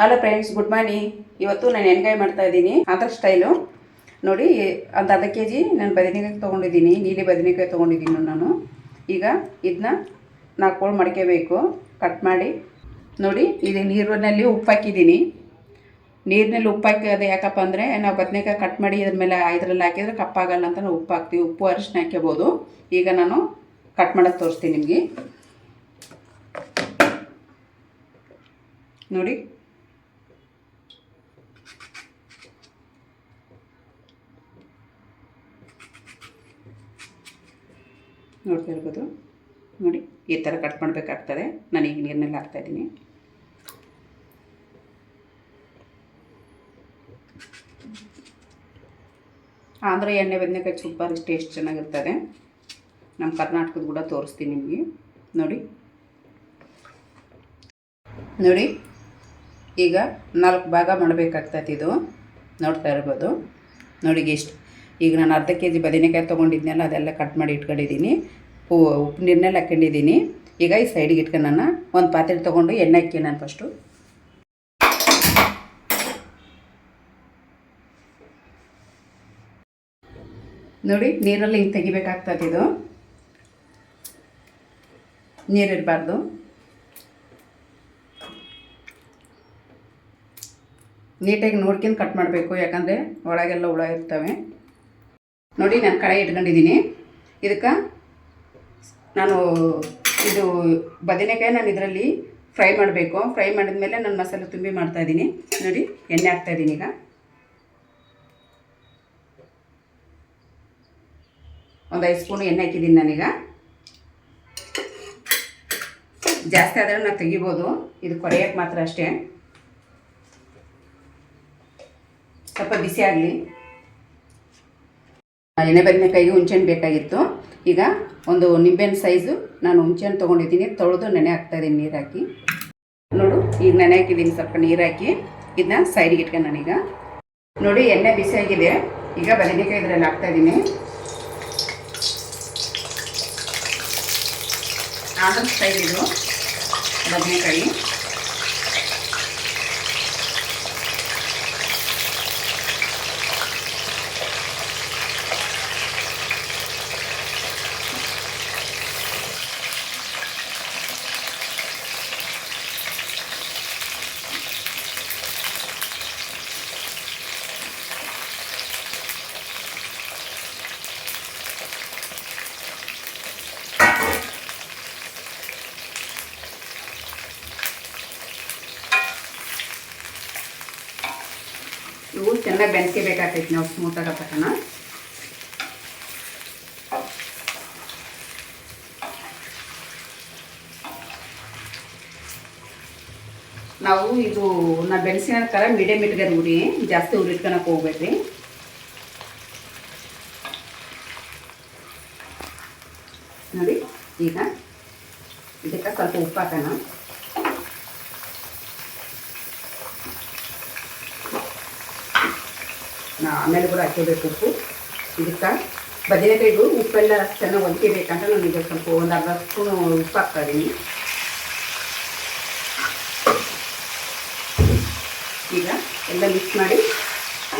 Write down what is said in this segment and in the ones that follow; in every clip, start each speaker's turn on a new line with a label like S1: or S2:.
S1: Hello friends good morning ಇವತ್ತು ನಾನು ಎಣ್ಗಾಯಿ ಮಾಡ್ತಾ ಇದ್ದೀನಿ. ಅದರ ಸ್ಟೈಲು ನೋಡಿ, ಒಂದು ಅರ್ಧ ಕೆ ಜಿ ನಾನು ಬದನೆಕಾಯಿ ತೊಗೊಂಡಿದ್ದೀನಿ. ನೀಲಿ ಬದನೆಕಾಯಿ ತೊಗೊಂಡಿದ್ದೀನಿ ನಾನು. ಈಗ ಇದನ್ನ ನಾಲ್ಕು ಹೋಳು ಮಡ್ಕೋಬೇಕು. ಕಟ್ ಮಾಡಿ. ನೋಡಿ ಇದು ನೀರಿನಲ್ಲಿ ಉಪ್ಪು ಹಾಕಿದ್ದೀನಿ. ನೀರಿನಲ್ಲಿ ಉಪ್ಪು ಹಾಕೋದು ಯಾಕಪ್ಪ ಅಂದರೆ, ನಾವು ಬದನೆಕಾಯಿ ಕಟ್ ಮಾಡಿ ಇದ್ರ ಮೇಲೆ ಇದರಲ್ಲಿ ಹಾಕಿದರೆ ಕಪ್ಪಾಗಲ್ಲ ಅಂತ ನಾವು ಉಪ್ಪು ಹಾಕ್ತೀವಿ. ಉಪ್ಪು ಅರಿಶಿನ ಹಾಕ್ಕೋಬೋದು ಈಗ ನಾನು ಕಟ್ ಮಾಡೋದು ತೋರಿಸ್ತೀನಿ ನಿಮಗೆ. ನೋಡಿ ನೋಡ್ತಾ ಇರ್ಬೋದು. ನೋಡಿ, ಈ ಥರ ಕಟ್ ಮಾಡಬೇಕಾಗ್ತದೆ. ಈಗ ನೀರಿನಲ್ಲಿ ಹಾಕ್ತಾಯಿದ್ದೀನಿ ಆಂಧ್ರ ಎಣ್ಣೆ ಬದನೆಕಾಯಿ ಸೂಪರ್ ಟೇಸ್ಟ್ ಚೆನ್ನಾಗಿರ್ತದೆ. ನಮ್ಮ ಕರ್ನಾಟಕದ ಕೂಡ ತೋರಿಸ್ತೀನಿ ನಿಮಗೆ. ನೋಡಿ. ನೋಡಿ, ಈಗ ನಾಲ್ಕು ಭಾಗ ಮಾಡಬೇಕಾಗ್ತೈತೆ ಇದು. ನೋಡ್ತಾ ಇರ್ಬೋದು. ನೋಡಿ ಎಷ್ಟು ಈಗ ನಾನು ಅರ್ಧ ಕೆ ಜಿ ಬದನೆಕಾಯಿ ತೊಗೊಂಡಿದ್ನಲ್ಲ, ಅದೆಲ್ಲ ಕಟ್ ಮಾಡಿ ಇಟ್ಕೊಂಡಿದ್ದೀನಿ. ಉಪ್ಪು ನೀರನ್ನೆಲ್ಲ ಹಾಕ್ಕೊಂಡಿದ್ದೀನಿ ಈಗ ಈ ಸೈಡಿಗೆ ಇಟ್ಕೊಂಡು ಒಂದು ಪಾತ್ರೆ ತೊಗೊಂಡು ಎಣ್ಣೆ ಹಾಕಿ ನಾನು ಫಸ್ಟು ನೋಡಿ, ನೀರಲ್ಲಿ ಹಿಂಗೆ ತೆಗಿಬೇಕಾಗ್ತದೆ ಇದು. ನೀರಿರಬಾರ್ದು ನೀಟಾಗಿ ನೋಡ್ಕೊಂಡು ಕಟ್ ಮಾಡಬೇಕು, ಯಾಕಂದರೆ ಒಳಗೆಲ್ಲ ಹುಳ ಇರ್ತವೆ. ನೋಡಿ, ನಾನು ಕಳೆ ಇಟ್ಕೊಂಡಿದ್ದೀನಿ. ಇದಕ್ಕೆ ನಾನು ಇದು ಬದನೆಕಾಯಿ ನಾನು ಇದರಲ್ಲಿ ಫ್ರೈ ಮಾಡಬೇಕು. ಫ್ರೈ ಮಾಡಿದ ಮೇಲೆ ನಾನು ಮಸಾಲೆ ತುಂಬಿ ಮಾಡ್ತಾ ಇದ್ದೀನಿ. ನೋಡಿ, ಎಣ್ಣೆ ಹಾಕ್ತಾಯಿದ್ದೀನಿ ಈಗ. ಒಂದು ಐದು ಸ್ಪೂನ್ ಎಣ್ಣೆ ಹಾಕಿದ್ದೀನಿ ನಾನೀಗ. ಜಾಸ್ತಿ ಆದರೆ ನಾನು ತೆಗಿಬೋದು. ಇದು ಕೊರೆಯೋಕ್ಕೆ ಮಾತ್ರ ಅಷ್ಟೇ. ಸ್ವಲ್ಪ ಬಿಸಿ ಆಗಲಿ. ಎಣ್ಣೆ ಬದನೆಕಾಯಿಗೆ ಹುಂಚೆಹಣ್ಣು ಬೇಕಾಗಿತ್ತು. ಈಗ ಒಂದು ನಿಂಬೆಹಣ್ಣು ಸೈಜು ನಾನು ಹುಂಚೆಹಣ್ಣು ತೊಗೊಂಡಿದ್ದೀನಿ. ತೊಳೆದು ನೆನೆ ಹಾಕ್ತಾಯಿದ್ದೀನಿ ನೀರು ಹಾಕಿ. ನೋಡು, ಈಗ ನೆನೆ ಹಾಕಿದ್ದೀನಿ ಸ್ವಲ್ಪ ನೀರು ಹಾಕಿ. ಇದನ್ನ ಸೈಡಿಗೆ ಇಟ್ಕೊಂಡು ನಾನೀಗ. ನೋಡಿ, ಎಣ್ಣೆ ಬಿಸಿಯಾಗಿದೆ ಈಗ ಬದನೆಕಾಯಿ ಇದರಲ್ಲಿ ಹಾಕ್ತಾಯಿದ್ದೀನಿ ಆದಷ್ಟು ಸೈಡಿದು ಬದನೆಕಾಯಿ. ಇವು ಚೆನ್ನಾಗಿ ಬೆನ್ಸ್ಕೋಬೇಕಾಗ್ತೈತಿ ನಾವು ಸ್ಮೂತ್ ಆಗೋ ತನಕ ನಾವು ಇದು, ನಾ ಬೆಳೆಸಿನ ಥರ ಮೀಡಿಯಮ್ ಇಟ್ಕೊಂಡು ಉರಿ ಜಾಸ್ತಿ ಉರಿ ಇಟ್ಕೊಳಕ್ಕೆ ಹೋಗ್ಬೇಡ್ರಿ. ನೋಡಿ, ಈಗ ಇದಕ್ಕೆ ಸ್ವಲ್ಪ ಉಪ್ಪು ಹಾಕೋಣ. ಆಮೇಲೆ ಕೂಡ ಹಾಕೋಬೇಕು ಉಪ್ಪು. ಇದಕ್ಕೆ ಬದನೆಕಾಯಿಗೂ ಉಪ್ಪೆಲ್ಲ ಚೆನ್ನಾಗಿ ಒದಕಿಬೇಕಂತ ನಾನು ಈಗ ಸ್ವಲ್ಪ ಒಂದು ಅರ್ಧ ಸ್ಪೂನು ಉಪ್ಪು ಹಾಕ್ತಾ ಇದ್ದೀನಿ ಈಗ ಎಲ್ಲ ಮಿಕ್ಸ್ ಮಾಡಿ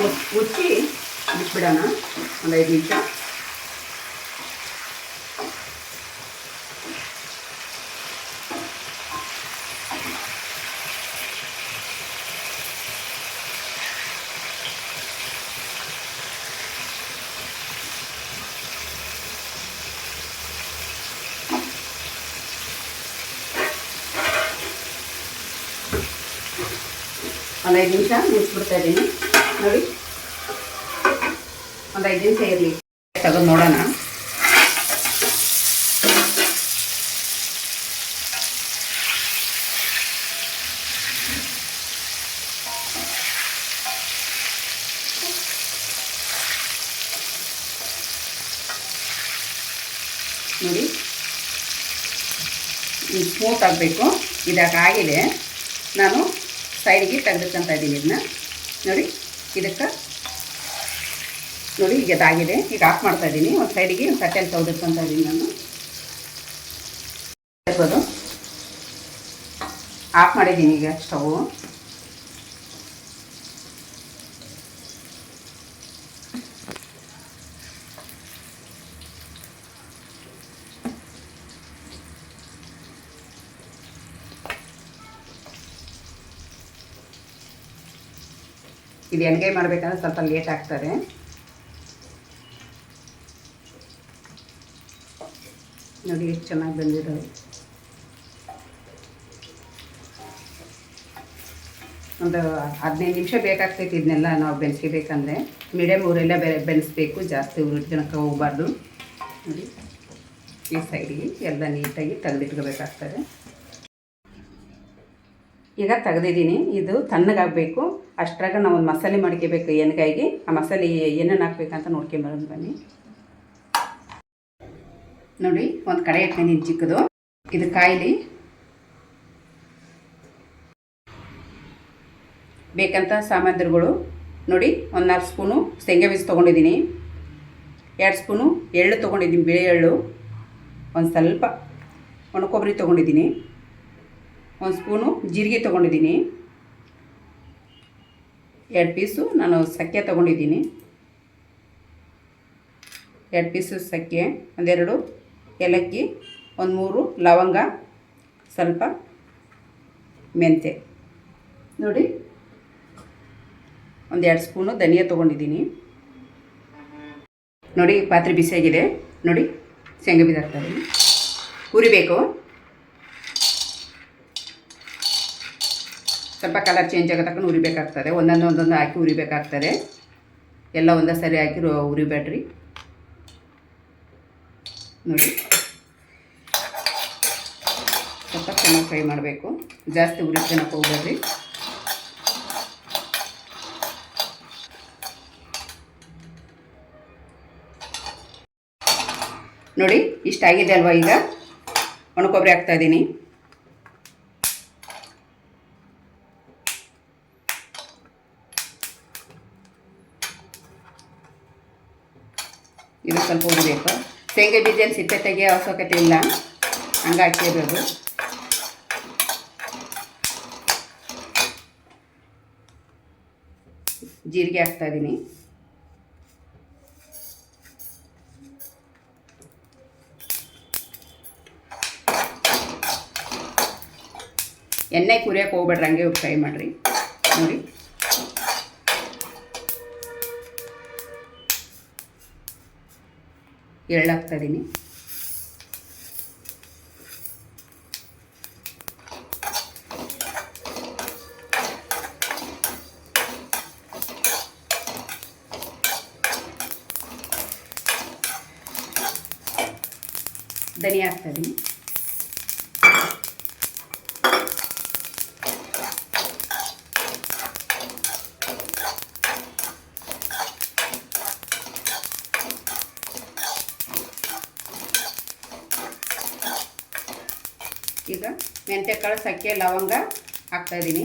S1: ಮುಚ್- ಮುಚ್ಚಿ ಬಿಟ್ಬಿಡೋಣ. ಒಂದು ಐದು ನಿಮಿಷ ಒಂದು ಐದು ಮುಗಿಸ್ಬಿಡ್ತಾ ಇದ್ದೀನಿ. ನೋಡಿ. ಒಂದು ಐದು ನಿಮಿಷ ಇರಲಿ. ತೆಗೆದು ನೋಡೋಣ. ನೋಡಿ. ಸ್ಮೂತ್ ಆಗಬೇಕು. ಇದಾಗ ಆಗಿದೆ. ನಾನು ಸೈಡ್ಗೆ ತೆಗೆದುಕೊಂತ ಇದ್ದೀನಿ ಇದನ್ನ. ನೋಡಿ, ಇದಕ್ಕೆ ನೋಡಿ ಈಗ ಇದಾಗಿದೆ. ಈಗ ಆಫ್ ಮಾಡ್ತಾ ಇದ್ದೀನಿ. ಒಂದು ಸೈಡಿಗೆ ಒಂದು ತಟ್ಟೆಯಲ್ಲಿ ತೆಗೆದಿಟ್ಕೊತಾ ಇದ್ದೀನಿ ನಾನು. ಆಫ್ ಮಾಡಿದ್ದೀನಿ ಈಗ ಸ್ಟವ್ ಇದು ಎಣ್ಗಾಯಿ ಮಾಡಬೇಕಂದ್ರೆ ಸ್ವಲ್ಪ ಲೇಟ್ ಆಗ್ತದೆ. ನೋಡಿ ಎಷ್ಟು ಚೆನ್ನಾಗಿ ಬಂದಿದ್ದಾವೆ ಒಂದು ಹದಿನೈದು ನಿಮಿಷ ಬೇಕಾಗ್ತೈತಿ ಇದನ್ನೆಲ್ಲ ನಾವು ಬೆಳೆಸ್ಕೋಬೇಕಂದ್ರೆ ಮೀಡಿಯಮ್ ಊರೆಲ್ಲ ಬೆ ಬೆಳೆಸ್ಬೇಕು ಜಾಸ್ತಿ ಊರು ಜನಕ್ಕೆ ಹೋಗಬಾರ್ದು. ನೋಡಿ, ಈ ಸೈಡಿಗೆ ಎಲ್ಲ ನೀಟಾಗಿ ತೆಗೆದಿಟ್ಕೋಬೇಕಾಗ್ತದೆ. ಈಗ ತೆಗೆದಿದ್ದೀನಿ. ಇದು ತಣ್ಣಗಾಗಬೇಕು. ಅಷ್ಟರಾಗ ನಾವು ಒಂದು ಮಸಾಲೆ ಮಾಡ್ಕೋಬೇಕು ಎಣ್ಗಾಯಿಗೆ. ಆ ಮಸಾಲೆ ಏನೇನು ಹಾಕ್ಬೇಕಂತ ನೋಡ್ಕೊಂಬರೋದು ಬನ್ನಿ. ನೋಡಿ, ಒಂದು ಕಡೆ ಇಟ್ಕೊಂಡಿದ್ದೀನಿ ಚಿಕ್ಕದು. ಇದು ಕಾಯಿಲಿ. ಬೇಕಂತ ಸಾಮಗ್ರಿಗಳು ನೋಡಿ, ಒಂದು ನಾಲ್ಕು ಸ್ಪೂನು ಶೇಂಗಾ ಬೀಜ ತೊಗೊಂಡಿದ್ದೀನಿ. ಎರಡು ಸ್ಪೂನು ಎಳ್ಳು ತೊಗೊಂಡಿದ್ದೀನಿ, ಬಿಳಿ ಎಳ್ಳು. ಒಂದು ಸ್ವಲ್ಪ ಒಣ ಕೊಬ್ಬರಿ ತೊಗೊಂಡಿದ್ದೀನಿ. ಒಂದು ಸ್ಪೂನು ಜೀರಿಗೆ ತೊಗೊಂಡಿದ್ದೀನಿ. ಎರಡು ಪೀಸು ನಾನು ಸಕ್ಕೆ ತೊಗೊಂಡಿದ್ದೀನಿ. ಎರಡು ಪೀಸು ಸಕ್ಕೆ ಒಂದೆರಡು ಏಲಕ್ಕಿ, ಒಂದು ಮೂರು ಲವಂಗ, ಸ್ವಲ್ಪ ಮೆಂತೆ ನೋಡಿ, ಒಂದು ಎರಡು ಸ್ಪೂನು ಧನಿಯಾ ತೊಗೊಂಡಿದ್ದೀನಿ. ನೋಡಿ, ಪಾತ್ರೆ ಬಿಸಿಯಾಗಿದೆ. ನೋಡಿ, ಶೇಂಗಾ ಬೀಜ ಹಾಕ್ತಾಯಿದ್ದೀನಿ ಸ್ವಲ್ಪ ಕಲರ್ ಚೇಂಜ್ ಆಗೋ ತಕ್ಕ ಉರಿಬೇಕಾಗ್ತದೆ. ಒಂದೊಂದು ಒಂದೊಂದು ಹಾಕಿ ಉರಿಬೇಕಾಗ್ತದೆ. ಎಲ್ಲ ಒಂದೇ ಸರಿ ಹಾಕಿ ಉರಿಬೇಡ್ರಿ. ನೋಡಿ. ಸ್ವಲ್ಪ ಚೆನ್ನಾಗಿ ಫ್ರೈ ಮಾಡಬೇಕು. ಜಾಸ್ತಿ ಉರಿಸ್ಕೊಳಕ್ಕೆ ಹೋಗ್ಬೇಡ್ರಿ ನೋಡಿ ಇಷ್ಟ ಆಗಿದೆ ಅಲ್ವಾ ಈಗ? ಒಣ ಕೊಬ್ಬರಿ ಹಾಕ್ತಾ ಇದ್ದೀನಿ ಇದು ಸ್ವಲ್ಪ ಉರಿಬೇಕು. ಶೇಂಗಾ ಬೀಜ ಸಿಪ್ಪೆ ತೆಗಿಯೋ ಅವಶ್ಯಕತೆ ಇಲ್ಲ. ಹಂಗೆ ಹಾಕಿರೋದು. ಜೀರಿಗೆ ಹಾಕ್ತಾ ಇದ್ದೀನಿ ಎಣ್ಣೆ ಕುರಿಯೋಕೆ ಹೋಗ್ಬೇಡ್ರಿ, ಹಂಗೆ ಫ್ರೈ ಮಾಡಿರಿ. ನೋಡಿ. ಎಳ್ಳು ಹಾಕ್ತಾ ಇದ್ದೀನಿ ಧನಿಯಾ ಹಾಕ್ತಾ ಇದ್ದೀನಿ ಈಗ ಮೆಂತ್ಯಕಾಳು ಸಕ್ಕೆ ಲವಂಗ ಹಾಕ್ತಾ ಇದ್ದೀನಿ.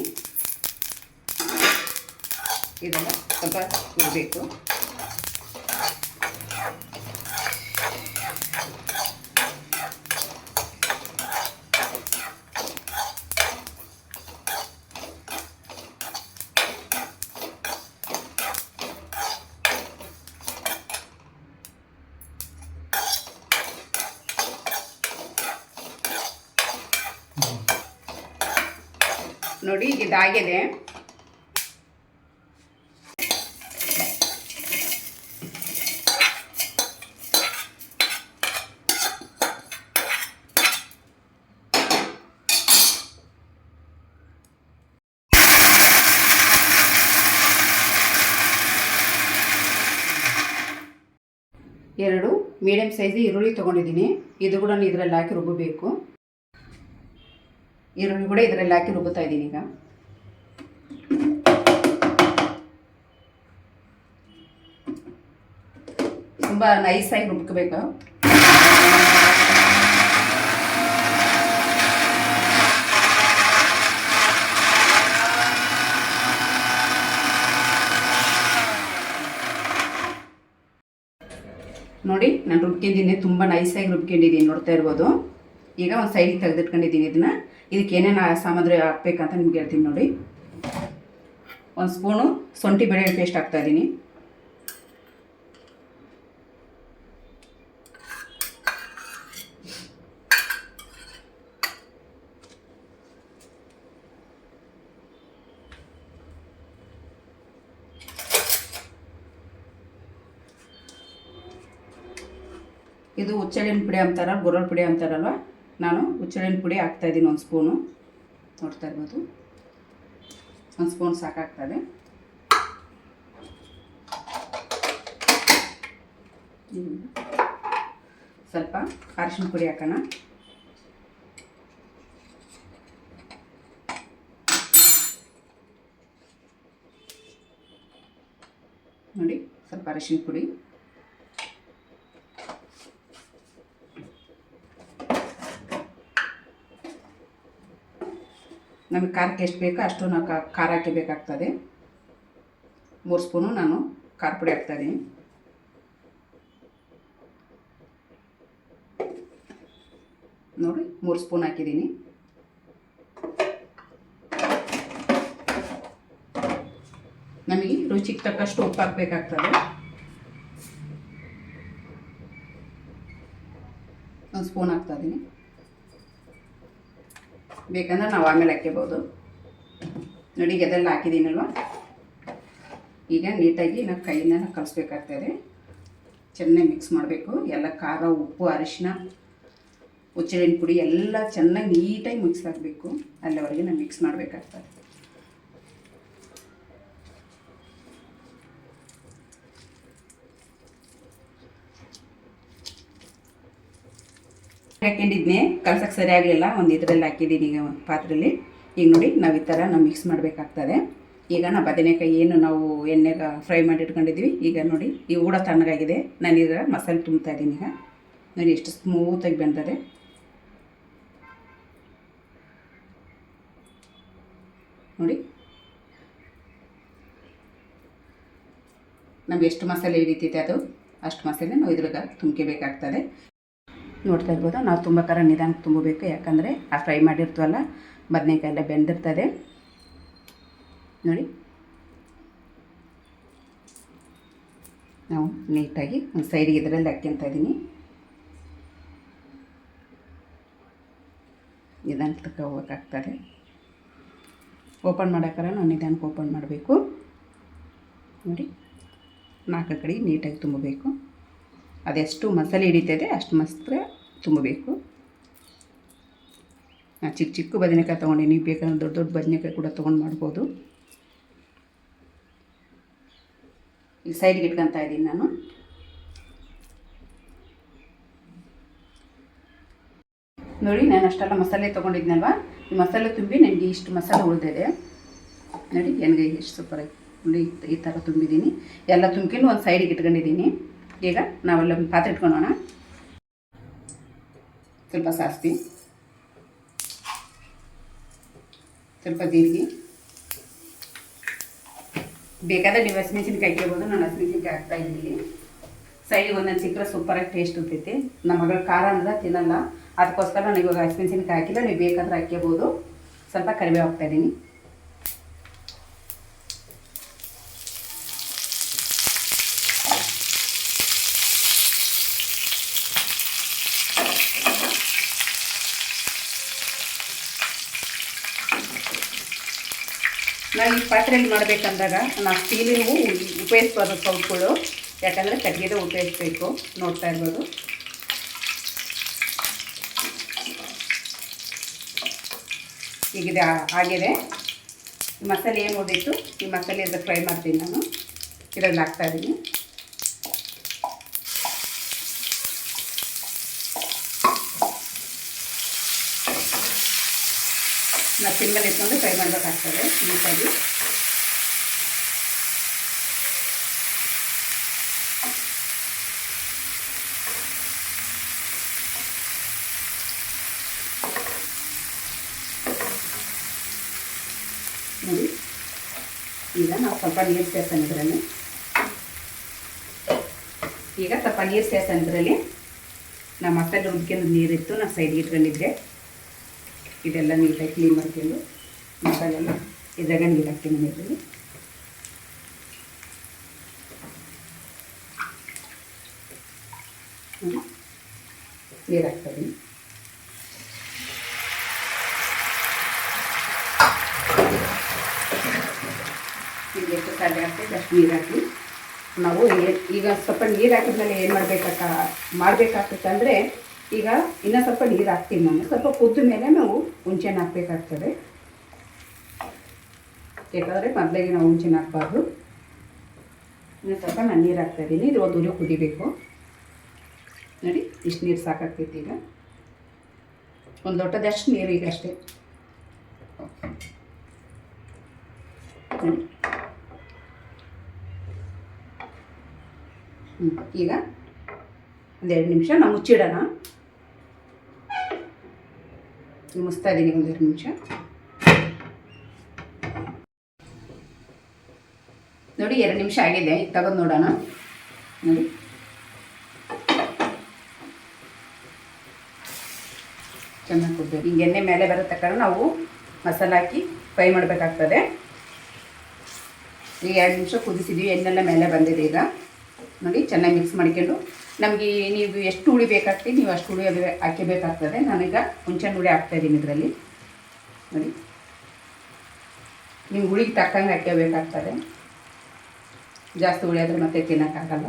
S1: ಇದೆಲ್ಲ ಸ್ವಲ್ಪ ಹುರಿಬೇಕು ನೋಡಿ ಈಗ ಇದಾಗಿದೆ. ಎರಡು ಮೀಡಿಯಮ್ ಸೈಜ್ ಈರುಳ್ಳಿ ತೊಗೊಂಡಿದ್ದೀನಿ. ಇದು ಕೂಡ ಇದರಲ್ಲಿ ಹಾಕಿ ರುಬ್ಬಬೇಕು. ಈರುಳ್ಳಿ ಕೂಡ ಇದರಲ್ಲಿ ಹಾಕಿ ರುಬ್ಬುತ್ತಾ ಇದ್ದೀನಿ ಈಗ. ತುಂಬ ನೈಸಾಗಿ ರುಬ್ಕಬೇಕು. ನೋಡಿ, ನಾನು ರುಬ್ಕೊಂಡಿದ್ದೀನಿ. ತುಂಬ ನೈಸಾಗಿ ರುಬ್ಕೊಂಡಿದ್ದೀನಿ. ನೋಡ್ತಾ ಇರ್ಬೋದು. ಈಗ ಒಂದು ಸೈಡಿಗೆ ತೆಗೆದಿಟ್ಕೊಂಡಿದ್ದೀನಿ ಇದನ್ನು. ಇದಕ್ಕೆ ಏನೇನು ಸಾಮಗ್ರಿ ಹಾಕ್ಬೇಕಂತ ನಿಮ್ಗೆ ಹೇಳ್ತೀನಿ ನೋಡಿ. ಒಂದು ಸ್ಪೂನು ಶುಂಠಿ ಬೆಳ್ಳುಳ್ಳಿ ಪೇಸ್ಟ್ ಹಾಕ್ತಾ ಇದು ಹುಚ್ಚಳಿನ ಪುಡಿ ಅಂತಾರ, ಗುರಳ್ ಪುಡಿ ಅಂತಾರಲ್ವ? ನಾನು ಹುಚ್ಚಳಿನ ಪುಡಿ ಹಾಕ್ತಾಯಿದ್ದೀನಿ ಒಂದು ಸ್ಪೂನು ನೋಡ್ತಾ ಇರ್ಬೋದು. ಒಂದು ಸ್ಪೂನ್ ಸಾಕಾಗ್ತದೆ. ಸ್ವಲ್ಪ ಅರಿಶಿನ ಪುಡಿ ಹಾಕೋಣ. ನೋಡಿ, ಸ್ವಲ್ಪ ಅರಿಶಿನ ಪುಡಿ. ನಮಗೆ ಖಾರಕ್ಕೆ ಎಷ್ಟು ಬೇಕೋ ಅಷ್ಟು ನಾವು ಖಾರ ಹಾಕಬೇಕಾಗ್ತದೆ ಮೂರು ಸ್ಪೂನು ನಾನು ಖಾರ ಪುಡಿ ಹಾಕ್ತಾಯಿದ್ದೀನಿ ನೋಡಿ, ಮೂರು ಸ್ಪೂನ್ ಹಾಕಿದ್ದೀನಿ ನಮಗೆ ರುಚಿಗೆ ತಕ್ಕಷ್ಟು ಉಪ್ಪು ಹಾಕಬೇಕಾಗ್ತದೆ. ಒಂದು ಸ್ಪೂನ್ ಹಾಕ್ತಾ ಇದ್ದೀನಿ ಬೇಕಂದ್ರೆ ನಾವು ಆಮೇಲೆ ಹಾಕ್ಕೋಬೋದು ನೋಡಿ ಎದೆಲ್ಲ ಹಾಕಿದ್ದೀನಲ್ವ? ಈಗ ನೀಟಾಗಿ ನಾವು ಕೈಯಿಂದ ಕಲಿಸ್ಬೇಕಾಗ್ತದೆ. ಚೆನ್ನಾಗಿ ಮಿಕ್ಸ್ ಮಾಡಬೇಕು. ಎಲ್ಲ ಖಾರ, ಉಪ್ಪು, ಅರಿಶಿನ ಹುಚ್ಚಳಿನ ಪುಡಿ ಎಲ್ಲ ಚೆನ್ನಾಗಿ ನೀಟಾಗಿ ಮಿಕ್ಸ್ ಆಗಬೇಕು. ಅಲ್ಲಿವರೆಗೆ ನಾವು ಮಿಕ್ಸ್ ಮಾಡಬೇಕಾಗ್ತದೆ. ಹಾಕೊಂಡಿದ್ನೆ ಕಲ್ಸಕ್ಕೆ ಸರಿ ಆಗಲಿಲ್ಲ. ಒಂದು ಇದರಲ್ಲಿ ಹಾಕಿದ್ದೀನಿ ಈಗ ಪಾತ್ರೆಯಲ್ಲಿ ಈಗ ನೋಡಿ, ನಾವು ಈ ಥರ ನಾವು ಮಿಕ್ಸ್ ಮಾಡಬೇಕಾಗ್ತದೆ. ಈಗ ನಾವು ಬದನೆಕಾಯಿ ಏನು ನಾವು ಎಣ್ಣೆಗೆ ಫ್ರೈ ಮಾಡಿ ಇಟ್ಕೊಂಡಿದ್ವಿ ಈಗ ನೋಡಿ, ಈ ಊಡ ತಣ್ಣಗಾಗಿದೆ. ನಾನೀಗ ಮಸಾಲೆ ತುಂಬ್ತಾ ಇದ್ದೀನಿ ಈಗ. ನೋಡಿ, ಎಷ್ಟು ಸ್ಮೂತಾಗಿ ಬಂದದೆ. ನೋಡಿ. ನಮ್ಗೆ ಎಷ್ಟು ಮಸಾಲೆ ಹಿಡಿತೈತೆ ಅದು, ಅಷ್ಟು ಮಸಾಲೆ ನಾವು ಇದ್ರಾಗ ತುಂಬ್ಕೋಬೇಕಾಗ್ತದೆ. ನೋಡ್ತಾ ಇರ್ಬೋದು. ನಾವು ತುಂಬ ಖಾರ ನಿಧಾನಕ್ಕೆ ತುಂಬಬೇಕು. ಯಾಕಂದರೆ ಆ ಫ್ರೈ ಮಾಡಿರ್ತೀವಲ್ಲ ಬದನೆಕಾಯೆಲ್ಲ ಬೆಂದಿರ್ತದೆ. ನೋಡಿ. ನಾವು ನೀಟಾಗಿ ಒಂದು ಸೈಡಿಗೆ ಇದರಲ್ಲಿ ಹಾಕ್ಕೊಂತ ಇದ್ದೀನಿ. ನಿಧಾನಕ್ಕೆ ಹೋಗೋಕ್ಕಾಗ್ತದೆ ಓಪನ್ ಮಾಡೋಕ್ಕಾರ ನಾವು ನಿಧಾನಕ್ಕೆ ಓಪನ್ ಮಾಡಬೇಕು. ನೋಡಿ. ನಾಲ್ಕು ಕಡೆ ನೀಟಾಗಿ ತುಂಬಬೇಕು. ಅದೆಷ್ಟು ಮಸಾಲೆ ಹಿಡಿತದೆ ಅಷ್ಟು ಮಾತ್ರ ತುಂಬಬೇಕು. ನಾನು ಚಿಕ್ಕ ಚಿಕ್ಕ ಬದನೆಕಾಯಿ ನೀವು ಬೇಕಂದ್ರೆ ದೊಡ್ಡ ದೊಡ್ಡ ಬದನೆಕಾಯಿ ಕೂಡ ತೊಗೊಂಡು ಮಾಡ್ಬೋದು. ಈ ಸೈಡ್ಗೆ ಇಟ್ಕೊತಾ ಇದ್ದೀನಿ ನಾನು. ನೋಡಿ, ನಾನು ಅಷ್ಟೆಲ್ಲ ಮಸಾಲೆ ತೊಗೊಂಡಿದ್ನಲ್ವ? ಈ ಮಸಾಲೆ ತುಂಬಿ ನನಗೆ ಇಷ್ಟು ಮಸಾಲೆ ಉಳಿದಿದೆ. ನೋಡಿ ನನಗೆ ಎಷ್ಟು ಸೂಪರ್ ನೋಡಿ, ಈ ಥರ ತುಂಬಿದ್ದೀನಿ. ಎಲ್ಲ ತುಂಬಿಕೊಂಡು ಒಂದು ಸೈಡಿಗೆ ಇಟ್ಕೊಂಡಿದ್ದೀನಿ. ಈಗ ನಾವೆಲ್ಲ ಪಾತ್ರೆ ಇಟ್ಕೊಳೋಣ ಸ್ವಲ್ಪ ಸಾಸ್ತಿ ಸ್ವಲ್ಪ ಜೀರಿಗೆ. ಬೇಕಾದ್ರೆ ನೀವು ಹಸಿಮೆಣಸಿನ್ಕಾಯಿ ಕೇಳ್ಬೋದು ನಾನು ಹಸಿಮೆಣಸಿನ್ಕಾಯಿ ಹಾಕ್ತಾ ಇದ್ದೀನಿ. ಸೈಡ್ ಒಂದೊಂದು ಸಿಕ್ಕರೆ ಸೂಪರಾಗಿ ಟೇಸ್ಟ್ ಇರ್ತೈತಿ. ನಮ್ಮ ಮಗಳು ಖಾರ ಅಂದ್ರೆ ತಿನ್ನಲ್ಲ. ಅದಕ್ಕೋಸ್ಕರ ನಾನು ಇವಾಗ ಹಸಿಮೆಣಸಿನ್ಕಾಯಿ ಹಾಕಿಲ್ಲ. ನೀವು ಬೇಕಾದ್ರೆ ಹಾಕ್ಕೋಬೋದು. ಸ್ವಲ್ಪ ಕರಿಬೇವು ಹಾಕ್ತಾ ಪಾತ್ರೆಯಲ್ಲಿ ಮಾಡಬೇಕಂದಾಗ ನಾವು ಸ್ಟೀಲಿನವು ಉಪಯೋಗಿಸ್ಬಾರ್ದು ಸೌಟ್ಗಳು ಯಾಕಂದರೆ ಕಟ್ಟಿಗೆದೇ ಉಪಯೋಗಿಸ್ಬೇಕು ನೋಡ್ತಾ ಇರ್ಬೋದು. ಈಗಿದೆ ಆಗಿದೆ. ಮಸಾಲೆ ಏನು ಓದಿತ್ತು ಈ ಮಸಾಲೆ ಇದ್ರೆ ಫ್ರೈ ಮಾಡ್ತೀನಿ ನಾನು. ಇದರಲ್ಲಿ ಹಾಕ್ತಾ ಇದ್ದೀನಿ. ನಾವು ಸಿಮ್ಮಲ್ಲಿ ಇಟ್ಕೊಂಡು ಫ್ರೈ ಮಾಡಬೇಕಾಗ್ತದೆ, ನೀಟಾಗಿ ನೋಡಿ ಈಗ ನಾವು ಸ್ವಲ್ಪ ನೀರು ಸೇರ್ಸೋಣ ಇದರಲ್ಲಿ ಈಗ ಸ್ವಲ್ಪ ನೀರು ಸೇರ್ಸೋಣ ಇದರಲ್ಲಿ ನಮ್ಮ ಮಸಾಲೆ ಹುಡ್ಕೊಂಡು ನೀರಿತ್ತು, ನಾವು ಸೈಡ್ಗೆ ಇಟ್ಕೊಂಡಿದ್ದೆ. ಇದೆಲ್ಲ ನೀಟಾಗಿ ಕ್ಲೀನ್ ಮಾಡ್ಕೊಂಡು, ಮಸಾಲೆಲ್ಲ ಇದ್ರಾಗ ನೀರು ಹಾಕ್ತೀನಿ ನೀರಲ್ಲಿ. ನೀರು ಹಾಕ್ತೀನಿ ಅಷ್ಟು ನೀರು ಹಾಕಿ. ನಾವು ಈಗ ಸ್ವಲ್ಪ ನೀರು ಹಾಕಿದ್ಮೇಲೆ ಏನು ಮಾಡಬೇಕಕ್ಕ ಮಾಡಬೇಕಾಗ್ತದೆ ಅಂದರೆ, ಈಗ ಇನ್ನೂ ಸ್ವಲ್ಪ ನೀರು ಹಾಕ್ತೀನಿ ನಾನು. ಸ್ವಲ್ಪ ಕುದ್ದ ಮೇಲೆ ನಾವು ಹುಂಚೆನ ಹಾಕಬೇಕಾಗ್ತದೆ. ಯಾಕಂದರೆ ಮೊದಲಿಗೆ ನಾವು ಹುಂಚೆನ ಹಾಕಬಾರ್ದು. ಇನ್ನು ಸ್ವಲ್ಪ ನಾನು ನೀರು ಹಾಕ್ತಾಯಿದ್ದೀನಿ ಇದು ಒಂದು ಉರಿ ಕುದಿಬೇಕು. ನೋಡಿ, ಇಷ್ಟು ನೀರು ಸಾಕಾಗ್ತೈತಿ ಈಗ. ಒಂದು ಲೋಟದಷ್ಟು ನೀರು ಈಗ ಅಷ್ಟೇ. ನೋಡಿ ಈಗ ಒಂದೆರಡು ನಿಮಿಷ, ನಾವು ಮುಚ್ಚಿಡೋಣ. ಮುಸ್ತಾ ಇದ್ದೀನಿ ಒಂದೆರಡು ನಿಮಿಷ. ನೋಡಿ, ಎರಡು ನಿಮಿಷ ಆಗಿದೆ ಈಗ ತೆಗೆದು ನೋಡೋಣ. ನೋಡಿ. ಚೆನ್ನಾಗಿ ಕೊಡ್ಬೇಕು. ಈಗ ಎಣ್ಣೆ ಮೇಲೆ ಬರೋ ತಕ್ಕ ನಾವು ಮಸಾಲೆ ಹಾಕಿ ಫ್ರೈ ಮಾಡಬೇಕಾಗ್ತದೆ. ಈಗ ಎರಡು ನಿಮಿಷ ಕುದಿಸಿದ್ವಿ, ಎಣ್ಣೆಲ್ಲ ಮೇಲೆ ಬಂದಿದೆ ಈಗ. ನೋಡಿ, ಚೆನ್ನಾಗಿ ಮಿಕ್ಸ್ ಮಾಡ್ಕೊಂಡು. ನಮಗೆ ನೀವು ಎಷ್ಟು ಹುಳಿ ಬೇಕಾಗ್ತೀವಿ ನೀವು ಅಷ್ಟು ಹುಳಿ ಹಾಕಿಬೇಕಾಗ್ತದೆ ನಾನೀಗ ಹುಂಚೆಹಣ್ಣು ಹುಳಿ ಹಾಕ್ತಾಯಿದ್ದೀನಿ ಇದರಲ್ಲಿ. ನೋಡಿ. ನೀವು ಹುಳಿಗೆ ತಕ್ಕಂಗೆ ಹಾಕ್ಕೋಬೇಕಾಗ್ತದೆ ಜಾಸ್ತಿ ಹುಳಿ ಆದರೆ ಮತ್ತೆ ತಿನ್ನೋಕ್ಕಾಗಲ್ಲ.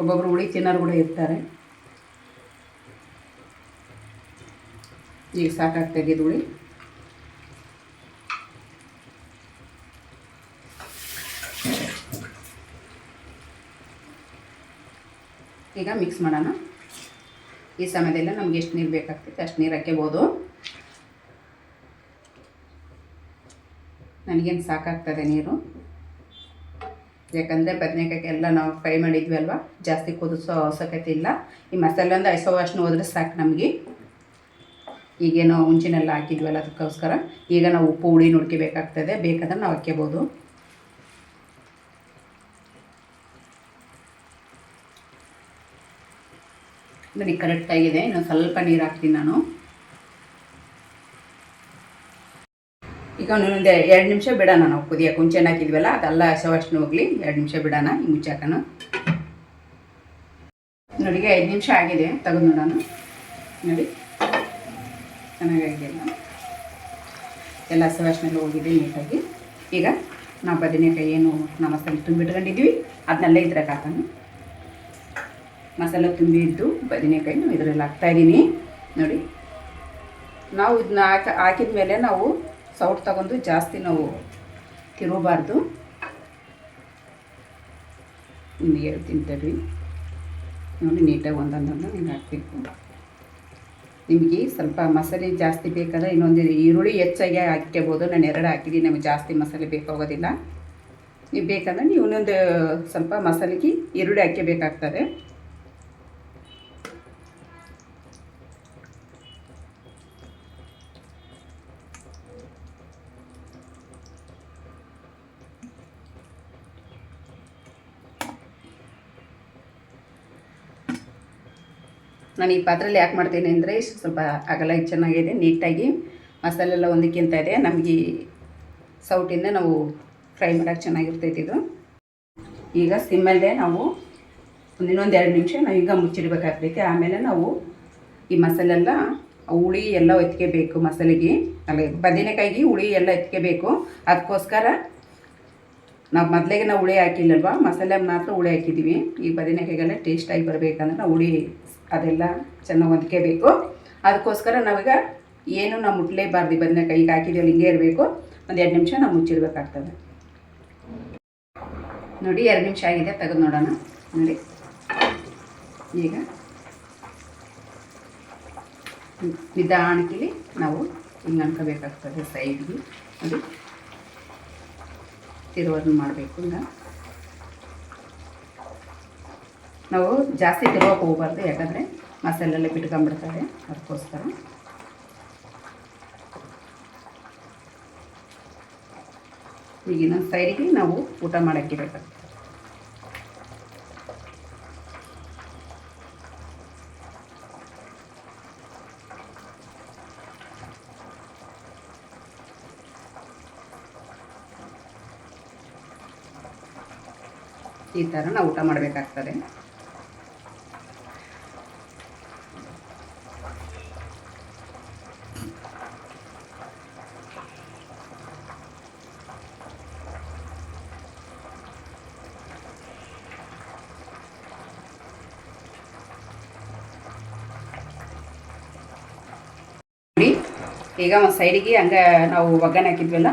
S1: ಒಬ್ಬೊಬ್ರು ಹುಳಿ ತಿನ್ನೋರು ಕೂಡ ಇರ್ತಾರೆ. ಈಗ ಸಾಕಾಗ್ತಾಯಿದ್ದು ಹುಳಿ. ಈಗ ಮಿಕ್ಸ್ ಮಾಡೋಣ. ಈ ಸಮಯದಲ್ಲ ನಮ್ಗೆ ಎಷ್ಟು ನೀರು ಬೇಕಾಗ್ತೈತೆ ಅಷ್ಟು ನೀರು ಹಾಕ್ಕೋಬೋದು ನನಗೇನು ಸಾಕಾಗ್ತದೆ ನೀರು? ಯಾಕಂದರೆ ಬದನೆಕಾಯಿ ಎಲ್ಲ ನಾವು ಫ್ರೈ ಮಾಡಿದ್ವಿ ಅಲ್ವಾ? ಜಾಸ್ತಿ ಕುದಿಸೋ ಅವಶ್ಯಕತೆ ಇಲ್ಲ. ಈ ಮಸಾಲೆ ಒಂದು ಐಸೋ ಅಷ್ಟು ಹೋದ್ರೆ ಸಾಕು ನಮಗೆ. ಈಗೇನೋ ಮುಂಚಿನೆಲ್ಲ ಹಾಕಿದ್ವಲ್ಲ ಅದಕ್ಕೋಸ್ಕರ. ಈಗ ನಾವು ಉಪ್ಪು, ಹುಳಿ ನೋಡ್ಕೋಬೇಕಾಗ್ತದೆ ಬೇಕಾದ್ರೆ ನಾವು ಹಾಕ್ಕೋಬೋದು ನೋಡಿ ಕರೆಕ್ಟಾಗಿದೆ ಇನ್ನು ಸ್ವಲ್ಪ ನೀರು ಹಾಕ್ತೀನಿ ನಾನು. ಈಗ ಒಂದೊಂದು ಎರಡು ನಿಮಿಷ ಬಿಡೋಣ ನಾವು. ಕುದಿಯೋಕೆ ಹುಂಚೆನ ಹಾಕಿದ್ವಲ್ಲ, ಅದೆಲ್ಲ ಹಸವಷ್ಟು ಹೋಗಲಿ. ಎರಡು ನಿಮಿಷ ಬಿಡೋಣ, ಈ ಮುಚ್ಚಾಕನ. ನೋಡಿ ಐದು ನಿಮಿಷ ಆಗಿದೆ, ತೆಗೆದು ನೋಡೋಣ. ನೋಡಿ, ಚೆನ್ನಾಗಾಗಿದೆ. ಎಲ್ಲ ಎಲ್ಲ ಹಸವಷ್ಟನೆಲ್ಲ ಹೋಗಿದೆ, ನೀಟಾಗಿ. ಈಗ ನಾವು ಬದನೆಕಾಯಿ ಏನು ನಮ್ಮ ಮಸಾಲೆ ತುಂಬಿಟ್ಕೊಂಡಿದ್ವಿ ಅದನ್ನೆಲ್ಲ ಇದ್ರಾಗ ಹಾಕೋಣ ಮಸಾಲೆ ತುಂಬಿದ್ದು ಬದನೆಕಾಯಿ ನಾವು ಇದರಲ್ಲಿ ಹಾಕ್ತಾಯಿದ್ದೀನಿ ನೋಡಿ. ನಾವು ಇದನ್ನ ಹಾಕ, ಹಾಕಿದ ಮೇಲೆ ನಾವು ಸೌಟ್ ತಗೊಂಡು ಜಾಸ್ತಿ ನಾವು ತಿರುಗಬಾರ್ದು. ನಿಮಗೆ ಹೇಳ್ತೀನಿ ನೋಡಿ, ನೀಟಾಗಿ ಒಂದೊಂದೊಂದು ಹಿಂಗೆ ಹಾಕಬೇಕು. ನಿಮಗೆ ಸ್ವಲ್ಪ ಮಸಾಲೆ ಜಾಸ್ತಿ ಬೇಕಾದ್ರೆ ಇನ್ನೊಂದು ಈರುಳ್ಳಿ ಹೆಚ್ಚಾಗಿ ಹಾಕ್ಕೋಬೋದು ನಾನು ಎರಡು ಹಾಕಿದ್ದೀನಿ. ನಮಗೆ ಜಾಸ್ತಿ ಮಸಾಲೆ ಬೇಕಾಗೋದಿಲ್ಲ. ನೀವು ಬೇಕಂದ್ರೆ ನೀವು ಇನ್ನೊಂದು ಸ್ವಲ್ಪ ಮಸಾಲೆಗೆ ಈರುಳ್ಳಿ ಹಾಕ್ಕೋಬೇಕಾಗ್ತದೆ ನಾನು ಈ ಪಾತ್ರೆಯಲ್ಲಿ ಯಾಕೆ ಮಾಡ್ತೀನಿ ಅಂದರೆ ಸ್ವಲ್ಪ ಅಗಲ ಚೆನ್ನಾಗಿದೆ, ನೀಟಾಗಿ ಮಸಾಲೆ ಎಲ್ಲ ಹೊಂದಿಕ್ಕಿಂತ ಇದೆ. ನಮಗೆ ಸೌಟಿಂದ ನಾವು ಫ್ರೈ ಮಾಡೋಕೆ ಚೆನ್ನಾಗಿರ್ತೈತೆ ಇದು. ಈಗ ಸಿಮ್ಮಲ್ಲೇ ನಾವು ಇನ್ನೊಂದು ಎರಡು ನಿಮಿಷ ನಾವು ಈಗ ಮುಚ್ಚಿಡ್ಬೇಕಾಗ್ತೈತೆ. ಆಮೇಲೆ ನಾವು ಈ ಮಸಾಲೆಲ್ಲ, ಹುಳಿ ಎಲ್ಲ ಎತ್ಕೋಬೇಕು ಮಸಾಲೆಗೆ. ಅಲ್ಲ ಬದನೆಕಾಯಿಗೆ ಹುಳಿ ಎಲ್ಲ ಎತ್ಕೋಬೇಕು. ಅದಕ್ಕೋಸ್ಕರ ನಾವು ಮೊದಲಿಗೆ ನಾವು ಹುಳಿ ಹಾಕಿಲ್ಲಲ್ವ? ಮಸಾಲೆ ಮಾತ್ರ ಹುಳಿ ಹಾಕಿದ್ದೀವಿ ಈ ಬದನೆಕಾಯಿಗೆಲ್ಲ ಟೇಸ್ಟಾಗಿ ಬರಬೇಕಂದ್ರೆ ನಾವು ಹುಳಿ ಅದೆಲ್ಲ ಚೆನ್ನಾಗಿ ಹೊಂದ್ಕೋಬೇಕು. ಅದಕ್ಕೋಸ್ಕರ ನಾವೀಗ ಏನು ನಾವು ಮುಟ್ಲೇಬಾರ್ದು ಬದನೆ ಕೈಗೆ ಹಾಕಿದ್ದೀವಲ್ಲ ಹಿಂಗೆ ಇರಬೇಕು, ಒಂದು ಎರಡು ನಿಮಿಷ ನಾವು ಮುಚ್ಚಿಡ್ಬೇಕಾಗ್ತದೆ ನೋಡಿ, ಎರಡು ನಿಮಿಷ ಆಗಿದೆ, ತೆಗೆದು ನೋಡೋಣ. ನೋಡಿ. ಈಗ ನಿಧಾನಕ್ಕಿಲಿ ನಾವು ಹಿಂಗೆ ಅನ್ಕೋಬೇಕಾಗ್ತದೆ ಸೈಡ್ಗೆ ನೋಡಿ. ತಿರುವನ್ನು ಮಾಡಬೇಕು ಈಗ. ನಾವು ಜಾಸ್ತಿ ತಿರುವಕ್ಕೆ ಹೋಗಬಾರ್ದು, ಯಾಕಂದರೆ ಮಸಾಲೆಲ್ಲ ಬಿಟ್ಕೊಂಬಿಡ್ತಾರೆ ಅದಕ್ಕೋಸ್ಕರ. ಈಗ ಇನ್ನೊಂದು ಸೈಡಿಗೆ ನಾವು ಊಟ ಮಾಡೋಕ್ಕಿರಬೇಕು ಈ ಥರ ನಾವು ಊಟ ಮಾಡಬೇಕಾಗ್ತದೆ. ಈಗ ಒಂದು ಸೈಡಿಗೆ ಹಂಗೆ ನಾವು ಒಗ್ಗರಣೆ ಹಾಕಿದ್ವಲ್ಲ,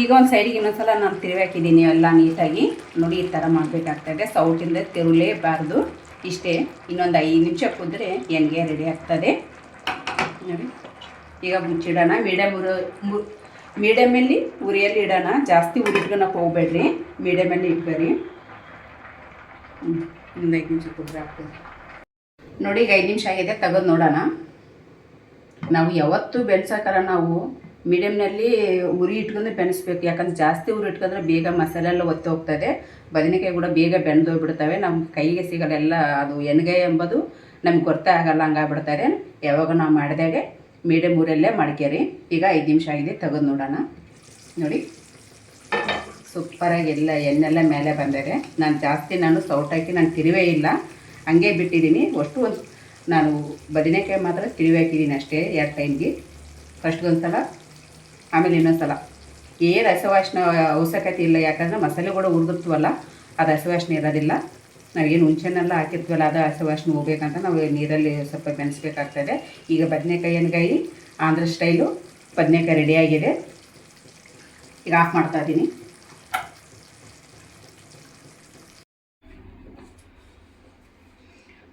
S1: ಈಗ ಒಂದು ಸೈಡಿಗೆ ಇನ್ನೊಂದ್ಸಲ ನಾನು ತಿರುವಿ ಹಾಕಿದ್ದೀನಿ ಎಲ್ಲ ನೀಟಾಗಿ. ನೋಡಿ ಈ ಥರ ಮಾಡಬೇಕಾಗ್ತದೆ ಸೌಟಿಂದ ತಿರುಳೇಬಾರ್ದು ಇಷ್ಟೇ. ಇನ್ನೊಂದು ಐದು ನಿಮಿಷ ಕುದ್ರೆ ಎಣ್ಣೆಗೆ ರೆಡಿ ಆಗ್ತದೆ. ನೋಡಿ. ಈಗ ಮುಚ್ಚಿಡೋಣ. ಮೀಡಿಯಮ್ ಉರು ಮೀಡಿಯಮಲ್ಲಿ ಉರಿಯಲ್ಲಿ ಇಡೋಣ. ಜಾಸ್ತಿ ಉರಿ ಇಟ್ಕೊಳಕ್ಕೆ ಹೋಗ್ಬೇಡ್ರಿ ಮೀಡಿಯಮಲ್ಲಿ ಇಟ್ಕೊರಿ. ಒಂದು ಐದು ನಿಮಿಷ ಕುದ್ರೆ ಹಾಕ್ತೀವಿ ನೋಡಿ ಈಗ ಐದು ನಿಮಿಷ ಆಗಿದೆ. ತೆಗೆದು ನೋಡೋಣ. ನಾವು ಯಾವತ್ತೂ ಬೆಳ್ಸೋಕಾರ ನಾವು ಮೀಡಿಯಮ್ನಲ್ಲಿ ಉರಿ ಇಟ್ಕೊಂಡು ಬೆಳೆಸ್ಬೇಕು ಯಾಕಂದ್ರೆ ಜಾಸ್ತಿ ಉರಿ ಇಟ್ಕೊಂಡ್ರೆ ಬೇಗ ಮಸಾಲೆ ಎಲ್ಲ ಒತ್ತಿ ಹೋಗ್ತದೆ. ಬದನೆಕಾಯಿ ಕೂಡ ಬೇಗ ಬೆಣ್ದೋಗ್ಬಿಡ್ತವೆ ನಮ್ಮ ಕೈಗೆ ಸಿಗಲ್ಲ ಅದು ಎಣ್ಗಾಯಿ ಎಂಬುದು ನಮ್ಗೆ ಗೊತ್ತೇ ಆಗಲ್ಲ ಹಂಗಾಗ್ಬಿಡ್ತಾರೆ ಯಾವಾಗ ನಾವು ಮಾಡಿದಾಗೆ ಮೀಡಿಯಮ್ ಊರಲ್ಲೇ ಮಾಡ್ಕೇರಿ. ಈಗ ಐದು ನಿಮಿಷ ಆಗಿದೆ, ತೆಗೆದು ನೋಡೋಣ. ನೋಡಿ. ಸೂಪರಾಗಿ ಎಲ್ಲ ಎಣ್ಣೆಲ್ಲ ಮೇಲೆ ಬಂದರೆ ನಾನು ಜಾಸ್ತಿ ನಾನು ಸೌಟಾಕಿ ನಾನು ತಿರುವೇ ಇಲ್ಲ. ಹಂಗೆ ಬಿಟ್ಟಿದ್ದೀನಿ. ಅಷ್ಟು ಒಂದು ನಾನು ಬದನೆಕಾಯಿ ಮಾತ್ರ ತಿಳಿವಾಕಿದ್ದೀನಿ ಅಷ್ಟೇ ಎರಡು ಟೈಮ್ಗೆ. ಫಸ್ಟ್ ಒಂದು ಸಲ ಆಮೇಲೆ ಇನ್ನೊಂದು ಸಲ ಏನು ರಸವಾಸನ ಅವಶ್ಯಕತೆ ಇಲ್ಲ, ಯಾಕಂದರೆ ಮಸಾಲೆ ಕೂಡ ಹುರಿದಿರ್ತೀವಲ್ಲ ಅದು ಹಸವಾಸನೆ ಇರೋದಿಲ್ಲ. ನಾವೇನು ಹುಂಚೆನೆಲ್ಲ ಹಾಕಿರ್ತೀವಲ್ಲ, ಅದು ಹಸವಾಸನೆ ಹೋಗ್ಬೇಕಂತ ನಾವು ನೀರಲ್ಲಿ ಸ್ವಲ್ಪ ಬೆನೆಸ್ಬೇಕಾಗ್ತದೆ ಈಗ ಬದನೆಕಾಯಿ ಎಣ್ಗಾಯಿ, ಆಂಧ್ರ ಸ್ಟೈಲು ಬದನೆಕಾಯಿ ರೆಡಿಯಾಗಿದೆ ಈಗ ಆಫ್ ಮಾಡ್ತಾ ಇದ್ದೀನಿ.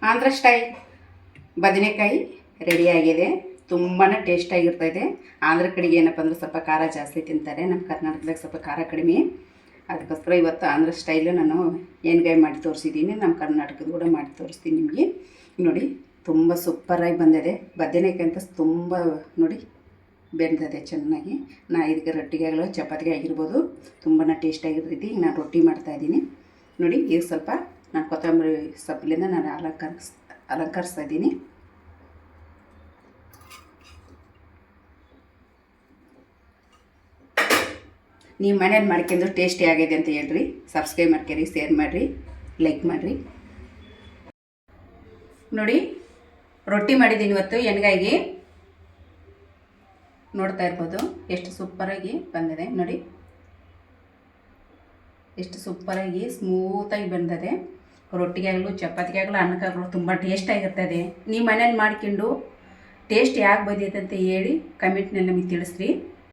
S1: ಆಂಧ್ರ ಸ್ಟೈಲ್. ಬದನೆಕಾಯಿ ರೆಡಿಯಾಗಿದೆ. ತುಂಬಾ ಟೇಸ್ಟಾಗಿರ್ತೈತೆ ಆಂಧ್ರ ಕಡೆಗೆ ಏನಪ್ಪ ಅಂದ್ರೆ ಸ್ವಲ್ಪ ಖಾರ ಜಾಸ್ತಿ ತಿಂತಾರೆ. ನಮ್ಮ ಕರ್ನಾಟಕದಾಗ ಸ್ವಲ್ಪ ಖಾರ ಕಡಿಮೆ. ಅದಕ್ಕೋಸ್ಕರ ಇವತ್ತು ಆಂಧ್ರ ಸ್ಟೈಲು ನಾನು ಎಣ್ಗಾಯಿ ಮಾಡಿ ತೋರಿಸಿದ್ದೀನಿ. ನಮ್ಮ ಕರ್ನಾಟಕದ ಕೂಡ ಮಾಡಿ ತೋರಿಸ್ತೀನಿ ನಿಮಗೆ. ನೋಡಿ, ತುಂಬ ಸೂಪರಾಗಿ ಬಂದಿದೆ. ಬದನೆಕಾಯಿ ಅಂತ ತುಂಬ ನೋಡಿ ಬೆಂದಿದೆ ಚೆನ್ನಾಗಿ. ನಾ ಇದಕ್ಕೆ ರೊಟ್ಟಿಗೆ ಆಗಲೋ ಚಪಾತಿಗೆ ಆಗಿರ್ಬೋದು. ತುಂಬಾ ಟೇಸ್ಟಾಗಿರ್ತೈತಿ ಈಗ ನಾನು ರೊಟ್ಟಿ ಮಾಡ್ತಾಯಿದ್ದೀನಿ ನೋಡಿ, ಈಗ ಸ್ವಲ್ಪ ನಾನು ಕೊತ್ತಂಬರಿ ಸೊಪ್ಪಿಲಿಂದ ನಾನು ಅಲಂಕರಿಸ್ ಅಲಂಕರಿಸ್ತಾ ಇದ್ದೀನಿ. ನೀವು ಮನೇಲಿ ಮಾಡ್ಕೊಂಡು ಟೇಸ್ಟಿ ಆಗಿದೆ ಅಂತ ಹೇಳ್ರಿ. ಸಬ್ಸ್ಕ್ರೈಬ್ ಮಾಡ್ಕೊರಿ ಶೇರ್ ಮಾಡಿರಿ ಲೈಕ್ ಮಾಡಿರಿ. ನೋಡಿ, ರೊಟ್ಟಿ ಮಾಡಿದ್ದೀನಿ ಇವತ್ತು, ಎಣ್ಗಾಯಿಗೆ. ನೋಡ್ತಾ ಇರ್ಬೋದು, ಎಷ್ಟು ಸೂಪರಾಗಿ ಬಂದಿದೆ. ನೋಡಿ, ಎಷ್ಟು ಸೂಪರಾಗಿ ಸ್ಮೂತಾಗಿ ಬಂದಿದೆ. ರೊಟ್ಟಿಗಾಗಲು, ಚಪಾತಿಗಾಗಲೂ, ಅನ್ನಕ್ಕಾಗಲು ತುಂಬ ಟೇಸ್ಟಾಗಿರ್ತದೆ ನೀವು ಮನೇಲಿ ಮಾಡ್ಕೊಂಡು ಟೇಸ್ಟ್ ಯಾಕೆ ಬಂದಿದೆ ಅಂತ ಹೇಳಿ ಕಮೆಂಟ್ನಲ್ಲಿ ನಮಗೆ ತಿಳಿಸ್ರಿ.